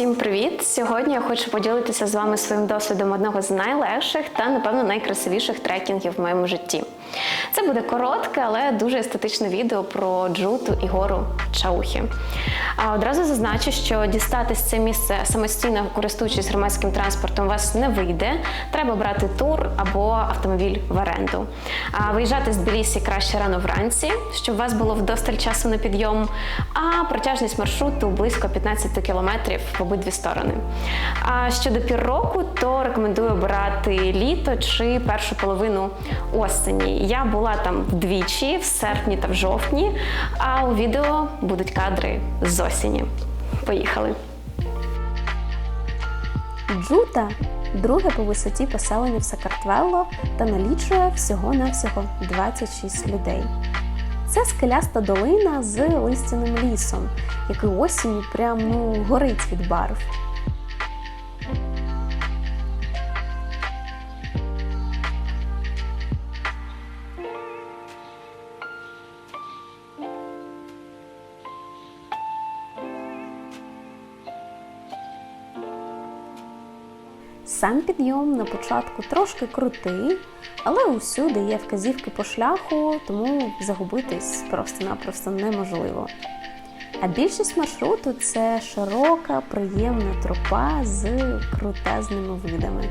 Всім привіт! Сьогодні я хочу поділитися з вами своїм досвідом одного з найлегших та, напевно, найкрасивіших трекінгів в моєму житті. Це буде коротке, але дуже естетичне відео про джуту і гору Чаухі. А одразу зазначу, що дістатись це місце самостійно користуючись громадським транспортом, вас не вийде. Треба брати тур або автомобіль в оренду. А виїжджати з Тбілісі краще рано вранці, щоб у вас було вдосталь часу на підйом. А протяжність маршруту близько 15 кілометрів обидві сторони. А щодо пір року, то рекомендую обирати літо чи першу половину осені. Я була там вдвічі, в серпні та в жовтні, а у відео будуть кадри з осені. Поїхали! Джута друге по висоті поселення в Сакартвелло та налічує всього-навсього 26 людей. Це скеляста долина з листяним лісом, який осінню прям ну, горить від барв. Сам підйом на початку трошки крутий, але усюди є вказівки по шляху, тому загубитись просто-напросто неможливо. А більшість маршруту це широка, приємна тропа з крутезними видами.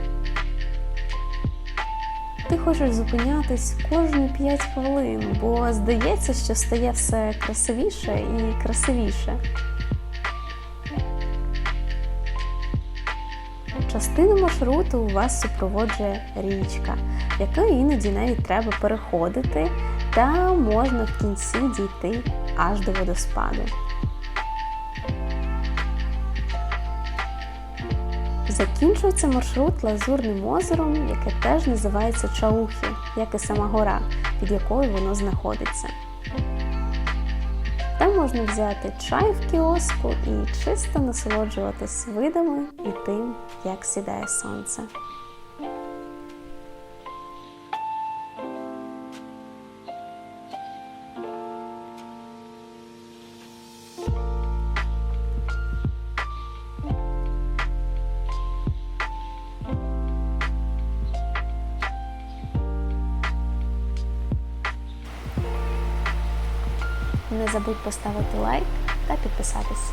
Ти хочеш зупинятись кожні 5 хвилин, бо здається, що стає все красивіше і красивіше. Частину маршруту у вас супроводжує річка, яку іноді навіть треба переходити, та можна в кінці дійти аж до водоспаду. Закінчується маршрут Лазурним озером, яке теж називається Чаухі, як і сама гора, під якою воно знаходиться. Там можна взяти чай в кіоску і чисто насолоджуватись видами і тим, як сідає сонце. Не забудь поставити лайк та підписатись.